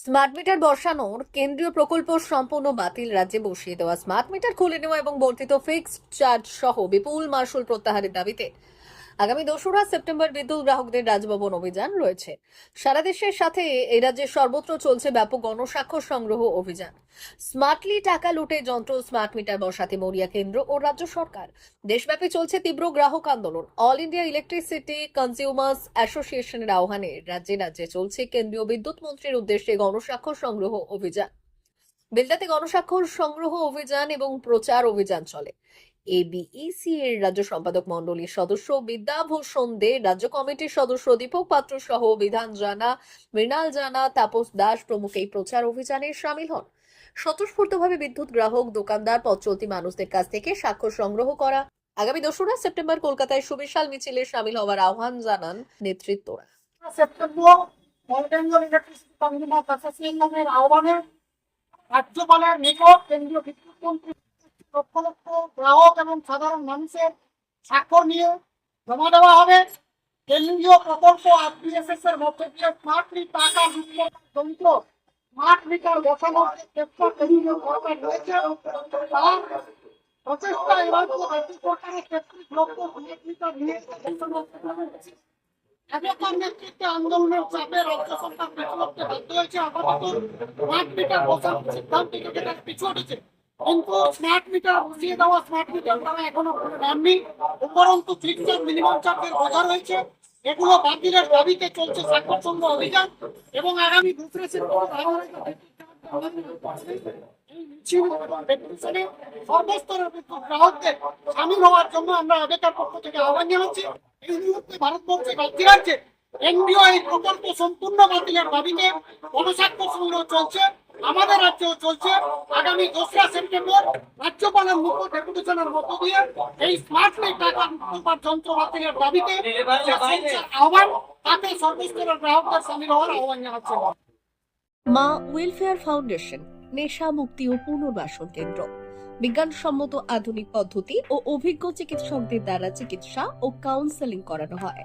Smart meter বসানোর কেন্দ্রীয় প্রকল্প সম্পূর্ণ বাতিল, রাজ্যে বসিয়ে দেওয়া স্মার্ট মিটার খুলে নেওয়া এবং বর্ধিত ফিক্সড চার্জ সহ বিপুল মার্শুল প্রত্যাহারের দাবিতে আগামী দোসরা সেপ্টেম্বর বিদ্যুৎ গ্রাহকদের রাজভবন অভিযান রয়েছে। সারা দেশের সাথে এই রাজ্যে সর্বত্র চলছে ব্যাপক গণস্বাক্ষর সংগ্রহ অভিযান। স্মার্টলি টাকা লুটে যন্ত্র স্মার্ট মিটার বসাতে মরিয়া কেন্দ্র ও রাজ্য সরকার। দেশব্যাপী চলছে তীব্র গ্রাহক আন্দোলন। অল ইন্ডিয়া ইলেকট্রিসিটি কনজিউমার্স অ্যাসোসিয়েশনের আহ্বানে রাজ্যে রাজ্যে চলছে কেন্দ্রীয় বিদ্যুৎ মন্ত্রীর উদ্দেশ্যে গণস্বাক্ষর সংগ্রহ অভিযান। বেলদাতে গণস্বাক্ষর সংগ্রহ অভিযান এবং প্রচার অভিযান চলে। এবিইসি এর রাজ্য সম্পাদক মন্ডলীর সদস্য বিদ্যাভূষণ দে, রাজ্য কমিটির সদস্য দীপক পাত্র সহ বিধান জানা, মৃণাল জানা, তাপস দাস প্রমুখ এই প্রচার অভিযানে সামিল হন। স্বতঃস্ফূর্তভাবে বিদ্যুৎ গ্রাহক, দোকানদার, পথ চলতি মানুষদের কাছ থেকে স্বাক্ষর সংগ্রহ করা। আগামী দোসরা সেপ্টেম্বর কলকাতায় সুবিশাল মিছিলে সামিল হওয়ার আহ্বান জানান নেতৃত্বরা। সেপ্টেম্বর আহ্বানে রাজ্যপালের নিকট কেন্দ্রীয় বিদ্যুৎ মন্ত্রী লক্ষ লক্ষ গ্রাহক এবং সাধারণ মানুষের স্বাক্ষর নিয়ে জমা দেওয়া হবে। কেন্দ্রীয় প্রকল্প আরপিএসএস এর মধ্যে দিয়ে স্মার্টলি টাকা যন্ত্র স্মার্ট মিটার বসানোর চেষ্টা কেন্দ্রীয় সরকার রয়েছে প্রচেষ্টা আন্দোলনের চাপে রাজ্য সরকার পিছু বাধ্য হয়েছে আপাতত স্মার্ট পিছু হটেছে। স্মার্ট মিটার দেওয়া স্মার্ট মিটার এখনও উপরন্তু রয়েছে এগুলো বাতিলের চলছে অভিযান এবং আগামী গ্রাহকদের সামিল হওয়ার জন্য আমরা আগেকার পক্ষ থেকে আহ্বান জানাচ্ছি। এই মুহূর্তে ভারতবর্ষে রাজ্যে কেন্দ্রীয় এই প্রকল্প সম্পূর্ণ বাতিলের দাবিতে গণস্বাক্ষর সংগ্রহ চলছে। আমাদের রাজ্যেও চলছে। আগামী দোসরা সেপ্টেম্বর রাজ্যপালের মুখ্য ডেপুটেশনের মধ্য দিয়ে এই স্মার্টলি টাকা মুক্তির যন্ত্র বাতিলের দাবিতে আহ্বান। তাতে সর্বস্তরের গ্রাহকদের সামিল হওয়ার আহ্বান জানাচ্ছে। মা ওয়েলফেয়ার ফাউন্ডেশন নেশা মুক্তি ও পুনর্বাসন কেন্দ্র। বিজ্ঞানসম্মত আধুনিক পদ্ধতি ও অভিজ্ঞ চিকিৎসকদের দ্বারা চিকিৎসা ও কাউন্সেলিং করানো হয়।